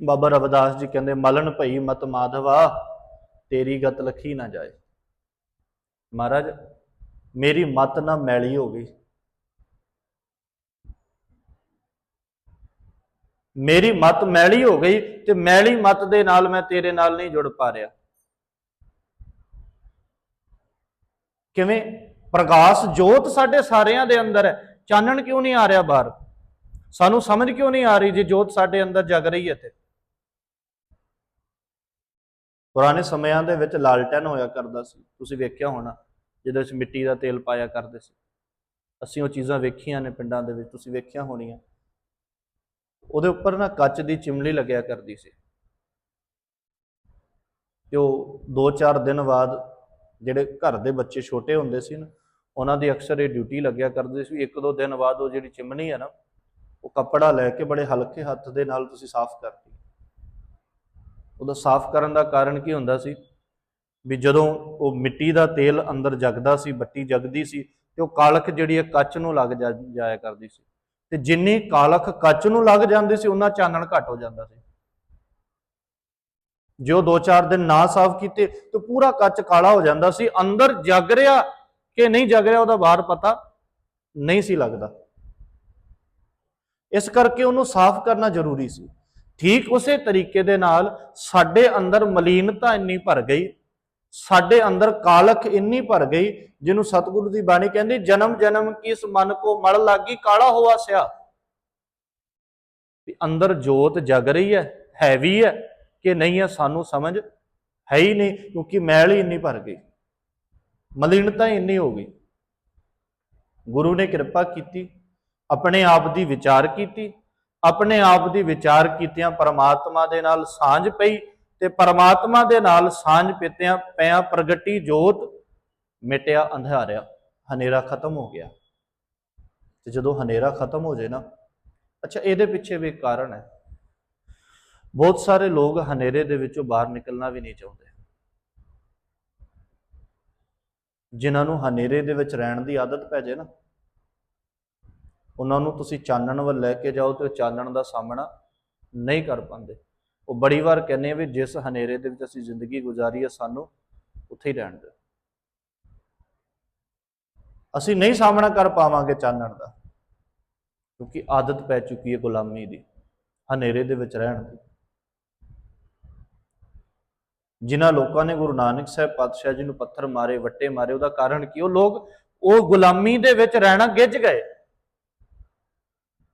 ਬਾਬਾ ਰਵਿਦਾਸ ਜੀ ਕਹਿੰਦੇ, ਮਲਨ ਭਈ ਮਤ ਮਾਧਵਾ, ਤੇਰੀ ਗਤ ਲਖੀ ਨਾ ਜਾਏ। ਮਹਾਰਾਜ, ਮੇਰੀ ਮਤ ਨਾ ਮੈਲੀ ਹੋ ਗਈ। ਮੇਰੀ ਮਤ ਮੈਲੀ ਹੋ ਗਈ ਤੇ ਮੈਲੀ ਮਤ ਦੇ ਨਾਲ ਮੈਂ ਤੇਰੇ ਨਾਲ ਨਹੀਂ ਜੁੜ ਪਾ ਰਿਹਾ। ਕਿਵੇਂ? ਪ੍ਰਕਾਸ਼ ਜੋਤ ਸਾਡੇ ਸਾਰਿਆਂ ਦੇ ਅੰਦਰ ਹੈ। ਚਾਨਣ ਕਿਉਂ ਨਹੀਂ ਆ ਰਿਹਾ ਬਾਹਰ? ਸਾਨੂੰ ਸਮਝ ਕਿਉਂ ਨਹੀਂ ਆ ਰਹੀ ਜੇ ਜੋਤ ਸਾਡੇ ਅੰਦਰ ਜਗ ਰਹੀ ਹੈ ਤੇ ਪੁਰਾਣੇ ਸਮਿਆਂ ਦੇ ਵਿੱਚ ਲਾਲਟਨ ਹੋਇਆ ਕਰਦਾ ਸੀ। ਤੁਸੀਂ ਵੇਖਿਆ ਹੋਣਾ, ਜਿਹਦੇ ਵਿੱਚ ਮਿੱਟੀ ਦਾ ਤੇਲ ਪਾਇਆ ਕਰਦੇ ਸੀ। ਅਸੀਂ ਉਹ ਚੀਜ਼ਾਂ ਵੇਖੀਆਂ ਨੇ ਪਿੰਡਾਂ ਦੇ ਵਿੱਚ, ਤੁਸੀਂ ਵੇਖਿਆ ਹੋਣੀਆਂ। ਉਹਦੇ ਉੱਪਰ ਨਾ ਕੱਚ ਦੀ ਚਿਮਲੀ ਲੱਗਿਆ ਕਰਦੀ ਸੀ। ਤੇ ਉਹ 2-4 ਦਿਨ ਬਾਅਦ ਜਿਹੜੇ ਘਰ ਦੇ ਬੱਚੇ ਛੋਟੇ ਹੁੰਦੇ ਸੀ ਨਾ ਉਹਨਾਂ ਦੀ ਅਕਸਰ ਇਹ ਡਿਊਟੀ ਲੱਗਿਆ ਕਰਦੇ ਸੀ ਇੱਕ ਦੋ ਦਿਨ ਬਾਅਦ ਉਹ ਜਿਹੜੀ ਚਿਮਨੀ ਹੈ ਨਾ, ਉਹ ਕੱਪੜਾ ਲੈ ਕੇ ਬੜੇ ਹਲਕੇ ਹੱਥ ਦੇ ਨਾਲ ਤੁਸੀਂ ਸਾਫ਼ ਕਰਦੀ ਉਹਦਾ ਸਾਫ਼ ਕਰਨ ਦਾ ਕਾਰਨ ਕੀ ਹੁੰਦਾ ਸੀ? ਵੀ ਜਦੋਂ ਉਹ ਮਿੱਟੀ ਦਾ ਤੇਲ ਅੰਦਰ ਜਗਦਾ ਸੀ, ਬੱਤੀ ਜਗਦੀ ਸੀ, ਤੇ ਉਹ ਕਾਲਖ ਜਿਹੜੀ ਹੈ ਕੱਚ ਨੂੰ ਲੱਗ ਜਾ- ਜਾਇਆ ਕਰਦੀ ਸੀ। ਤੇ ਜਿੰਨੀ ਕਾਲਖ ਕੱਚ ਨੂੰ ਲੱਗ ਜਾਂਦੀ ਸੀ ਉਹਨਾਂ ਚਾਨਣ ਘੱਟ ਹੋ ਜਾਂਦਾ ਸੀ। ਜੋ 2-4 ਦਿਨ ਨਾ ਸਾਫ਼ ਕੀਤੇ, ਤੇ ਪੂਰਾ ਕੱਚ ਕਾਲਾ ਹੋ ਜਾਂਦਾ ਸੀ, ਅੰਦਰ ਜਗ ਰਿਹਾ ਕਿ ਨਹੀਂ ਜਗ ਰਿਹਾ ਉਹਦਾ ਬਾਹਰ ਪਤਾ ਨਹੀਂ ਸੀ ਲੱਗਦਾ। ਇਸ ਕਰਕੇ ਉਹਨੂੰ ਸਾਫ਼ ਕਰਨਾ ਜ਼ਰੂਰੀ ਸੀ। ਠੀਕ ਉਸੇ ਤਰੀਕੇ ਦੇ ਨਾਲ ਸਾਡੇ ਅੰਦਰ ਮਲੀਨਤਾ ਇੰਨੀ ਭਰ ਗਈ, ਸਾਡੇ ਅੰਦਰ ਕਾਲਖ ਇੰਨੀ ਭਰ ਗਈ, ਜਿਹਨੂੰ ਸਤਿਗੁਰੂ ਦੀ ਬਾਣੀ ਕਹਿੰਦੀ, ਜਨਮ ਜਨਮ ਕੀ ਇਸ ਮਨ ਕੋ ਮਲ ਲਾਗੀ, ਕਾਲਾ ਹੋਆ ਸਿਆ। ਵੀ ਅੰਦਰ ਜੋਤ ਜਗ ਰਹੀ ਹੈ, ਹੈਵੀ ਹੈ ਕਿ ਨਹੀਂ ਹੈ ਸਾਨੂੰ ਸਮਝ ਹੈ ਹੀ ਨਹੀਂ, ਕਿਉਂਕਿ ਮੈਲ ਹੀ ਇੰਨੀ ਭਰ ਗਈ। ਮਲਿਨਤਾ ਹੀ ਇੰਨੀ ਹੋ ਗਈ। ਗੁਰੂ ਨੇ ਕਿਰਪਾ ਕੀਤੀ, ਆਪਣੇ ਆਪ ਦੀ ਵਿਚਾਰ ਕੀਤੀ, ਆਪਣੇ ਆਪ ਦੀ ਵਿਚਾਰ ਕੀਤਿਆਂ ਪਰਮਾਤਮਾ ਦੇ ਨਾਲ ਸਾਂਝ ਪਈ ਤੇ ਪਰਮਾਤਮਾ ਦੇ ਨਾਲ ਸਾਂਝ ਪਿੱਤਿਆਂ ਪਿਆ ਪ੍ਰਗਟੀ ਜੋਤ ਮਿਟਿਆ ਅੰਧਾਰਿਆ। ਹਨੇਰਾ ਖਤਮ ਹੋ ਗਿਆ। ਤੇ ਜਦੋਂ ਹਨੇਰਾ ਖਤਮ ਹੋ ਜਾਏ ਨਾ, ਅੱਛਾ, ਇਹਦੇ ਪਿੱਛੇ ਵੀ ਇੱਕ ਕਾਰਨ ਹੈ। ਬਹੁਤ ਸਾਰੇ ਲੋਕ ਹਨੇਰੇ ਦੇ ਵਿੱਚੋਂ ਬਾਹਰ ਨਿਕਲਣਾ ਵੀ ਨਹੀਂ ਚਾਹੁੰਦੇ। ਜਿਨ੍ਹਾਂ ਨੂੰ ਹਨੇਰੇ ਦੇ ਵਿੱਚ ਰਹਿਣ ਦੀ ਆਦਤ ਪੈ ਜਾਏ ਨਾ, ਉਹਨਾਂ ਨੂੰ ਤੁਸੀਂ ਚਾਨਣ ਵੱਲ ਲੈ ਕੇ ਜਾਓ ਤੇ ਉਹ ਚਾਨਣ ਦਾ ਸਾਹਮਣਾ ਨਹੀਂ ਕਰ ਪਾਉਂਦੇ। ਉਹ ਬੜੀ ਵਾਰ ਕਹਿੰਦੇ ਆ ਵੀ ਜਿਸ ਹਨੇਰੇ ਦੇ ਵਿੱਚ ਅਸੀਂ ਜ਼ਿੰਦਗੀ ਗੁਜ਼ਾਰੀ ਹੈ ਸਾਨੂੰ ਉੱਥੇ ਹੀ ਰਹਿਣ ਦਿਓ। ਅਸੀਂ ਨਹੀਂ ਸਾਹਮਣਾ ਕਰ ਪਾਵਾਂਗੇ ਚਾਨਣ ਦਾ, ਕਿਉਂਕਿ ਆਦਤ ਪੈ ਚੁੱਕੀ ਹੈ ਗੁਲਾਮੀ ਦੀ, ਹਨੇਰੇ ਦੇ ਵਿੱਚ ਰਹਿਣ ਦੀ। ਜਿਨ੍ਹਾਂ ਲੋਕਾਂ ਨੇ ਗੁਰੂ ਨਾਨਕ ਸਾਹਿਬ ਪਾਤਸ਼ਾਹ ਜੀ ਨੂੰ ਪੱਥਰ ਮਾਰੇ, ਵੱਟੇ ਮਾਰੇ, ਉਹਦਾ ਕਾਰਨ ਕੀ? ਉਹ ਲੋਕ, ਉਹ ਗੁਲਾਮੀ ਦੇ ਵਿੱਚ ਰਹਿਣਾ ਗਿੱਜ ਗਏ।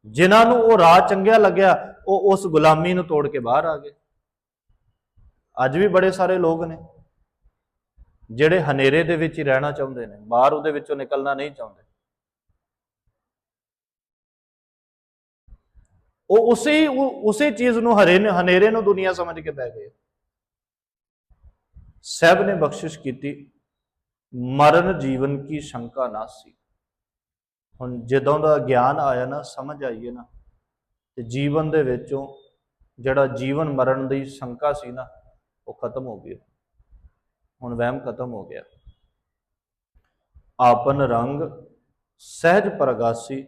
ਜਿਨ੍ਹਾਂ ਨੂੰ ਉਹ ਰਾਹ ਚੰਗਿਆ ਲੱਗਿਆ, ਉਹ ਉਸ ਗੁਲਾਮੀ ਨੂੰ ਤੋੜ ਕੇ ਬਾਹਰ ਆ ਗਏ। ਅੱਜ ਵੀ ਬੜੇ ਸਾਰੇ ਲੋਕ ਨੇ, ਜਿਹੜੇ ਹਨੇਰੇ ਦੇ ਵਿੱਚ ਹੀ ਰਹਿਣਾ ਚਾਹੁੰਦੇ ਨੇ, ਬਾਹਰ ਉਹਦੇ ਵਿੱਚੋਂ ਨਿਕਲਣਾ ਨਹੀਂ ਚਾਹੁੰਦੇ। ਉਹ ਉਸੇ ਉਸੇ ਚੀਜ਼ ਨੂੰ ਹਰੇ ਹਨੇਰੇ ਨੂੰ ਦੁਨੀਆ ਸਮਝ ਕੇ ਬਹਿ ਗਏ। ਸਹਿਬ ਨੇ ਬਖਸ਼ਿਸ਼ ਕੀਤੀ, ਮਰਨ ਜੀਵਨ ਕੀ ਸ਼ੰਕਾ ਨਾ ਸੀ। ਹੁਣ ਜਦੋਂ ਦਾ ਗਿਆਨ ਆਇਆ ਨਾ, ਸਮਝ ਆਈਏ ਨਾ, ਤੇ ਜੀਵਨ ਦੇ ਵਿੱਚੋਂ ਜਿਹੜਾ ਜੀਵਨ ਮਰਨ ਦੀ ਸ਼ੰਕਾ ਸੀ ਨਾ, ਉਹ ਖਤਮ ਹੋ ਗਈ ਹੁਣ ਵਹਿਮ ਖਤਮ ਹੋ ਗਿਆ। ਆਪਨ ਰੰਗ ਸਹਿਜ ਪ੍ਰਗਾਸੀ,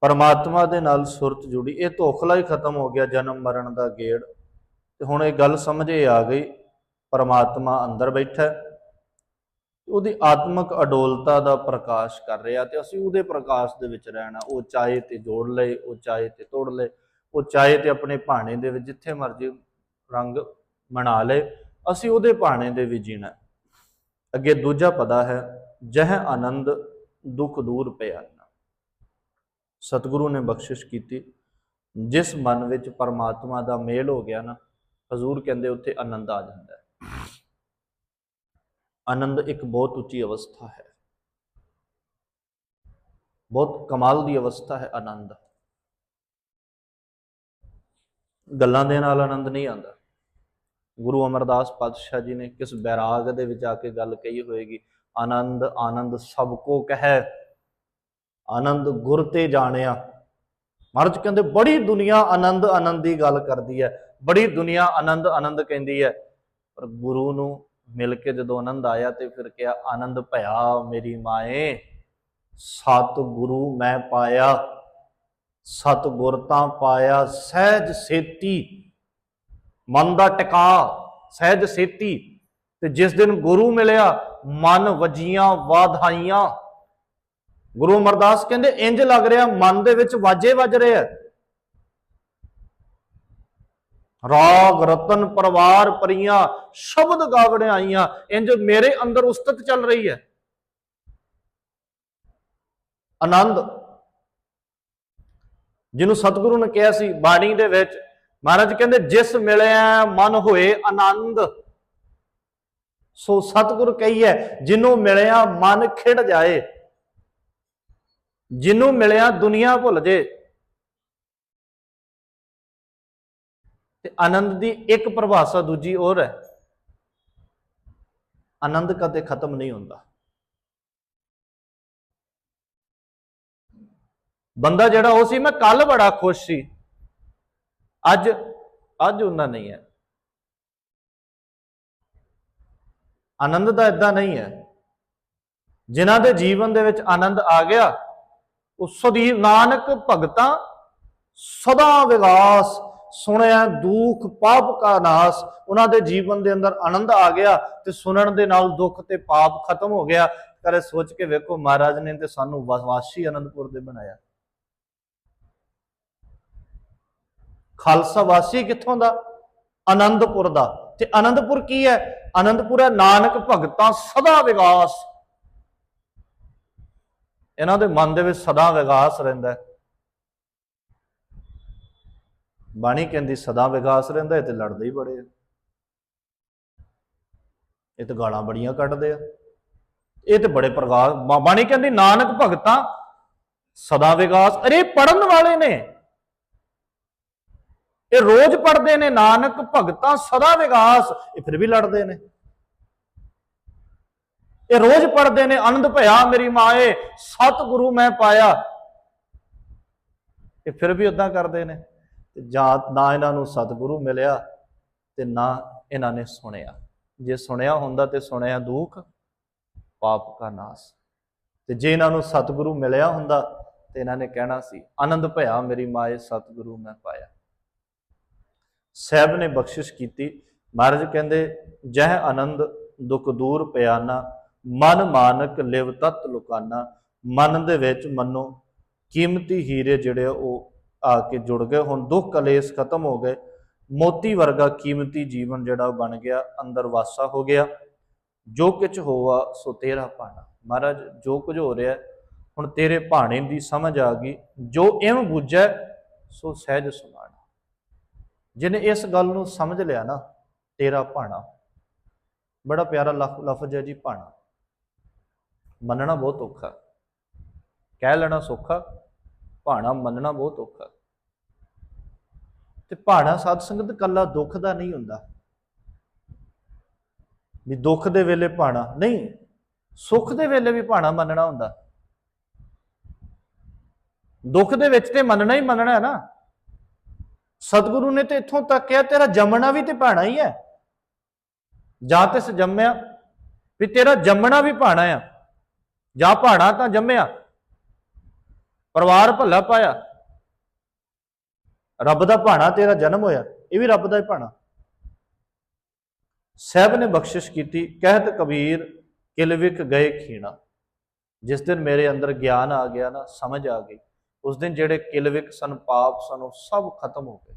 ਪਰਮਾਤਮਾ ਦੇ ਨਾਲ ਸੁਰਤ ਜੁੜੀ। ਇਹ ਧੋਖਲਾ ਹੀ ਖਤਮ ਹੋ ਗਿਆ ਜਨਮ ਮਰਨ ਦਾ ਗੇੜ। ਤੇ ਹੁਣ ਇਹ ਗੱਲ ਸਮਝੇ ਆ ਗਈ ਪਰਮਾਤਮਾ ਅੰਦਰ ਬੈਠਾ ਉਹਦੀ ਆਤਮਿਕ ਅਡੋਲਤਾ ਦਾ ਪ੍ਰਕਾਸ਼ ਕਰ ਰਿਹਾ ਤੇ ਅਸੀਂ ਉਹਦੇ ਪ੍ਰਕਾਸ਼ ਦੇ ਵਿੱਚ ਰਹਿਣਾ। ਉਹ ਚਾਹੇ ਤੇ ਜੋੜ ਲਏ, ਉਹ ਚਾਹੇ ਤੇ ਤੋੜ ਲਏ। ਉਹ ਚਾਹੇ ਤੇ ਆਪਣੇ ਭਾਣੇ ਦੇ ਵਿੱਚ ਜਿੱਥੇ ਮਰਜ਼ੀ ਰੰਗ ਬਣਾ ਲਏ। ਅਸੀਂ ਉਹਦੇ ਭਾਣੇ ਦੇ ਵਿੱਚ ਜੀਣਾ। ਅੱਗੇ ਦੂਜਾ ਪਦਾ ਹੈ, ਜਹ ਆਨੰਦ ਦੁੱਖ ਦੂਰ ਪਿਆ ਸਤਿਗੁਰੂ ਨੇ ਬਖਸ਼ਿਸ਼ ਕੀਤੀ, ਜਿਸ ਮਨ ਵਿੱਚ ਪਰਮਾਤਮਾ ਦਾ ਮੇਲ ਹੋ ਗਿਆ ਨਾ, ਹਜ਼ੂਰ ਕਹਿੰਦੇ ਉੱਥੇ ਆਨੰਦ ਆ ਜਾਂਦਾ ਹੈ। ਆਨੰਦ ਇੱਕ ਬਹੁਤ ਉੱਚੀ ਅਵਸਥਾ ਹੈ। ਬਹੁਤ ਕਮਾਲ ਦੀ ਅਵਸਥਾ ਹੈ ਆਨੰਦ। ਗੱਲਾਂ ਦੇ ਨਾਲ ਆਨੰਦ ਨਹੀਂ ਆਉਂਦਾ। ਗੁਰੂ ਅਮਰਦਾਸ ਪਾਤਸ਼ਾਹ ਜੀ ਨੇ ਕਿਸ ਬੈਰਾਗ ਦੇ ਵਿੱਚ ਆ ਕੇ ਗੱਲ ਕਹੀ ਹੋਏਗੀ, ਆਨੰਦ ਆਨੰਦ ਸਭ ਕੋ ਕਹੈ, ਆਨੰਦ ਗੁਰ ਤੇ ਜਾਣਿਆ। ਮਹਾਰਾਜ ਕਹਿੰਦੇ, ਬੜੀ ਦੁਨੀਆ ਆਨੰਦ ਆਨੰਦ ਦੀ ਗੱਲ ਕਰਦੀ ਹੈ, ਬੜੀ ਦੁਨੀਆ ਆਨੰਦ ਆਨੰਦ ਕਹਿੰਦੀ ਹੈ। ਪਰ ਗੁਰੂ ਨੂੰ ਮਿਲ ਕੇ ਜਦੋਂ ਆਨੰਦ ਆਇਆ ਤੇ ਫਿਰ ਕਿਹਾ, ਆਨੰਦ ਭਇਆ ਮੇਰੀ ਮਾਏ ਸਤ ਗੁਰੂ ਮੈਂ ਪਾਇਆ ਸਤ ਗੁਰ ਤਾਂ ਪਾਇਆ, ਸਹਿਜ ਸੇਤੀ, ਮਨ ਦਾ ਟਿਕਾ, ਸਹਿਜ ਸੇਤੀ। ਤੇ ਜਿਸ ਦਿਨ ਗੁਰੂ ਮਿਲਿਆ, ਮਨ ਵਜੀਆਂ ਵਾਧਾਈਆਂ। ਗੁਰੂ ਅਮਰਦਾਸ ਕਹਿੰਦੇ, ਇੰਜ ਲੱਗ ਰਿਹਾ, ਮਨ ਦੇ ਵਿੱਚ ਵਾਜੇ ਵੱਜ ਰਹੇ ਆ। ਰਾਗ ਰਤਨ ਪਰਵਾਰ ਪਰੀਆਂ ਸ਼ਬਦ ਗਾਵੜੇ ਆਈਆਂ। ਇੰਜ ਮੇਰੇ ਅੰਦਰ ਉਸਤਤ ਚੱਲ ਰਹੀ ਹੈ। ਆਨੰਦ। ਜਿਹਨੂੰ ਸਤਿਗੁਰੂ ਨੇ ਕਿਹਾ ਸੀ ਬਾਣੀ ਦੇ ਵਿੱਚ, ਮਹਾਰਾਜ ਕਹਿੰਦੇ, ਜਿਸ ਮਿਲਿਆ ਮਨ ਹੋਏ ਆਨੰਦ। ਸੋ ਸਤਿਗੁਰ ਕਹੀਏ ਜਿਹਨੂੰ ਮਿਲਿਆ ਮਨ ਖਿੜ ਜਾਏ, ਜਿਹਨੂੰ ਮਿਲਿਆ ਦੁਨੀਆ ਭੁੱਲ ਜੇ ਤੇ ਆਨੰਦ ਦੀ ਇੱਕ ਪਰਿਭਾਸ਼ਾ ਦੂਜੀ ਹੋਰ ਹੈ। ਆਨੰਦ ਕਦੇ ਖਤਮ ਨਹੀਂ ਹੁੰਦਾ। ਬੰਦਾ ਜਿਹੜਾ ਉਹ ਸੀ, ਮੈਂ ਕੱਲ ਬੜਾ ਖੁਸ਼ ਸੀ। ਅੱਜ ਅੱਜ ਉਹਨਾਂ ਨਹੀਂ ਹੈ। ਆਨੰਦ ਦਾ ਇਦਾਂ ਨਹੀਂ ਹੈ। ਜਿਨ੍ਹਾਂ ਦੇ ਜੀਵਨ ਦੇ ਵਿੱਚ ਆਨੰਦ ਆ ਗਿਆ, ਉਹ ਸਦੀ ਨਾਨਕ ਭਗਤਾਂ ਸਦਾ ਵਿਗਾਸ ਸੁਣਿਆ, ਦੁੱਖ, ਪਾਪ ਕਾ ਨਾਸ, ਉਹਨਾਂ ਦੇ ਜੀਵਨ ਦੇ ਅੰਦਰ ਆਨੰਦ ਆ ਗਿਆ ਤੇ ਸੁਣਨ ਦੇ ਨਾਲ ਦੁੱਖ ਤੇ ਪਾਪ ਖਤਮ ਹੋ ਗਿਆ। ਕਰੇ ਸੋਚ ਕੇ ਵੇਖੋ, ਮਹਾਰਾਜ ਨੇ ਤੇ ਸਾਨੂੰ ਵਾਸੀ ਆਨੰਦਪੁਰ ਦੇ ਬਣਾਇਆ। ਖਾਲਸਾ ਵਾਸੀ ਕਿੱਥੋਂ ਦਾ? ਆਨੰਦਪੁਰ ਦਾ। ਤੇ ਆਨੰਦਪੁਰ ਕੀ ਹੈ? ਆਨੰਦਪੁਰ ਹੈ ਨਾਨਕ ਭਗਤਾਂ ਸਦਾ ਵਿਗਾਸ। ਇਹਨਾਂ ਦੇ ਮਨ ਦੇ ਵਿੱਚ ਸਦਾ ਵਿਗਾਸ ਰਹਿੰਦਾ ਹੈ। ਬਾਣੀ ਕਹਿੰਦੀ, ਸਦਾ ਵਿਕਾਸ ਰਹਿੰਦਾ ਇਹ ਤੇ ਲੜਦੇ ਹੀ ਬੜੇ ਆ। ਇਹ ਤਾਂ ਗਾਲਾਂ ਬੜੀਆਂ ਕੱਢਦੇ ਆ। ਇਹ ਤੇ ਬੜੇ ਪ੍ਰਗਾਸ ਬਾਣੀ ਕਹਿੰਦੀ, ਨਾਨਕ ਭਗਤਾਂ ਸਦਾ ਵਿਕਾਸ ਅਰੇ ਪੜਨ ਵਾਲੇ ਨੇ। ਇਹ ਰੋਜ਼ ਪੜਦੇ ਨੇ, ਨਾਨਕ ਭਗਤਾਂ ਸਦਾ ਵਿਕਾਸ ਇਹ ਫਿਰ ਵੀ ਲੜਦੇ ਨੇ। ਇਹ ਰੋਜ਼ ਪੜਦੇ ਨੇ, ਆਨੰਦ ਭਇਆ ਮੇਰੀ ਮਾਏ, ਸਤਿਗੁਰੂ ਮੈਂ ਪਾਇਆ। ਇਹ ਫਿਰ ਵੀ ਉਦਾਂ ਕਰਦੇ ਨੇ। ਤੇ ਜਾਂ ਨਾ ਇਹਨਾਂ ਨੂੰ ਸਤਿਗੁਰੂ ਮਿਲਿਆ ਤੇ ਨਾ ਇਹਨਾਂ ਨੇ ਸੁਣਿਆ। ਜੇ ਸੁਣਿਆ ਹੁੰਦਾ ਤੇ ਸੁਣਿਆ ਦੁੱਖ, ਪਾਪ ਕਾ ਨਾਸ। ਤੇ ਜੇ ਇਹਨਾਂ ਨੂੰ ਸਤਿਗੁਰੂ ਮਿਲਿਆ ਹੁੰਦਾ ਤੇ ਇਹਨਾਂ ਨੇ ਕਹਿਣਾ ਸੀ, ਆਨੰਦ ਭਇਆ ਮੇਰੀ ਮਾਏ ਸਤਿਗੁਰੂ ਮੈਂ ਪਾਇਆ। ਸਹਿਬ ਨੇ ਬਖਸ਼ਿਸ਼ ਕੀਤੀ। ਮਹਾਰਾਜ ਕਹਿੰਦੇ, ਜਹ ਆਨੰਦ ਦੁਖ ਦੂਰ ਪਿਆਨਾ, ਮਨ ਮਾਨਕ ਲਿਵ ਤਤ ਲੁਕਾਨਾ। ਮਨ ਦੇ ਵਿੱਚ ਮੰਨੋ, ਕੀਮਤੀ ਹੀਰੇ ਜਿਹੜੇ ਆ ਉਹ ਆ ਕੇ ਜੁੜ ਗਏ। ਹੁਣ ਦੁੱਖ ਕਲੇਸ਼ ਖਤਮ ਹੋ ਗਏ। ਮੋਤੀ ਵਰਗਾ ਕੀਮਤੀ ਜੀਵਨ ਜਿਹੜਾ ਬਣ ਗਿਆ, ਅੰਦਰ ਵਾਸਾ ਹੋ ਗਿਆ। ਜੋ ਕਿਛ ਹੋਵਾ ਸੋ ਤੇਰਾ ਭਾਣਾ। ਮਹਾਰਾਜ, ਜੋ ਕੁਝ ਹੋ ਰਿਹਾ, ਹੁਣ ਤੇਰੇ ਭਾਣੇ ਦੀ ਸਮਝ ਆ ਗਈ। ਜੋ ਇਵ ਬੁੱਝੈ, ਸੋ ਸਹਿਜ ਸੁਣਾਣਾ ਜਿਹਨੇ ਇਸ ਗੱਲ ਨੂੰ ਸਮਝ ਲਿਆ ਨਾ, ਤੇਰਾ ਭਾਣਾ। ਬੜਾ ਪਿਆਰਾ ਲਫ਼- ਲਫ਼ਜ਼ ਹੈ ਜੀ, ਭਾਣਾ। ਮੰਨਣਾ ਬਹੁਤ ਔਖਾ। ਕਹਿ ਲੈਣਾ ਸੌਖਾ, ਭਾਣਾ ਮੰਨਣਾ ਬਹੁਤ ਔਖਾ। ਤੇ ਭਾਣਾ ਸਾਧ ਸੰਗਤ ਕੱਲਾ ਦੁੱਖ ਦਾ ਨਹੀਂ ਹੁੰਦਾ। ਵੀ ਦੁੱਖ ਦੇ ਵੇਲੇ ਭਾਣਾ ਨਹੀਂ, ਸੁੱਖ ਦੇ ਵੇਲੇ ਵੀ ਭਾਣਾ ਮੰਨਣਾ ਹੁੰਦਾ। ਦੁੱਖ ਦੇ ਵਿੱਚ ਤੇ ਮੰਨਣਾ ਹੀ ਮੰਨਣਾ ਹੈ ਨਾ। ਸਤਿਗੁਰੂ ਨੇ ਤੇ ਇੱਥੋਂ ਤੱਕ ਕਿਹਾ, ਤੇਰਾ ਜੰਮਣਾ ਵੀ ਤੇ ਭਾਣਾ ਹੀ ਹੈ। ਜਾਂ ਤੇ ਜੰਮਿਆ, ਵੀ ਤੇਰਾ ਜੰਮਣਾ ਵੀ ਭਾਣਾ ਆ। ਜਾਂ ਭਾਣਾ ਤਾਂ ਜੰਮਿਆ, ਪਰਿਵਾਰ ਭੱਲਾ ਪਾਇਆ। ਰੱਬ ਦਾ ਭਾਣਾ ਤੇਰਾ ਜਨਮ ਹੋਇਆ, ਇਹ ਵੀ ਰੱਬ ਦਾ ਹੀ ਭਾਣਾ। ਸਹਿਬ ਨੇ ਬਖਸ਼ਿਸ਼ ਕੀਤੀ, ਕਹਿਤ ਕਬੀਰ ਕਿਲਵਿਕ ਗਏ ਖੀਣਾ। ਜਿਸ ਦਿਨ ਮੇਰੇ ਅੰਦਰ ਗਿਆਨ ਆ ਗਿਆ ਨਾ, ਸਮਝ ਆ ਗਈ। ਉਸ ਦਿਨ ਜਿਹੜੇ ਕਿਲਵਿਕ ਸਨ, ਪਾਪ ਸਨ, ਉਹ ਸਭ ਖਤਮ ਹੋ ਗਏ।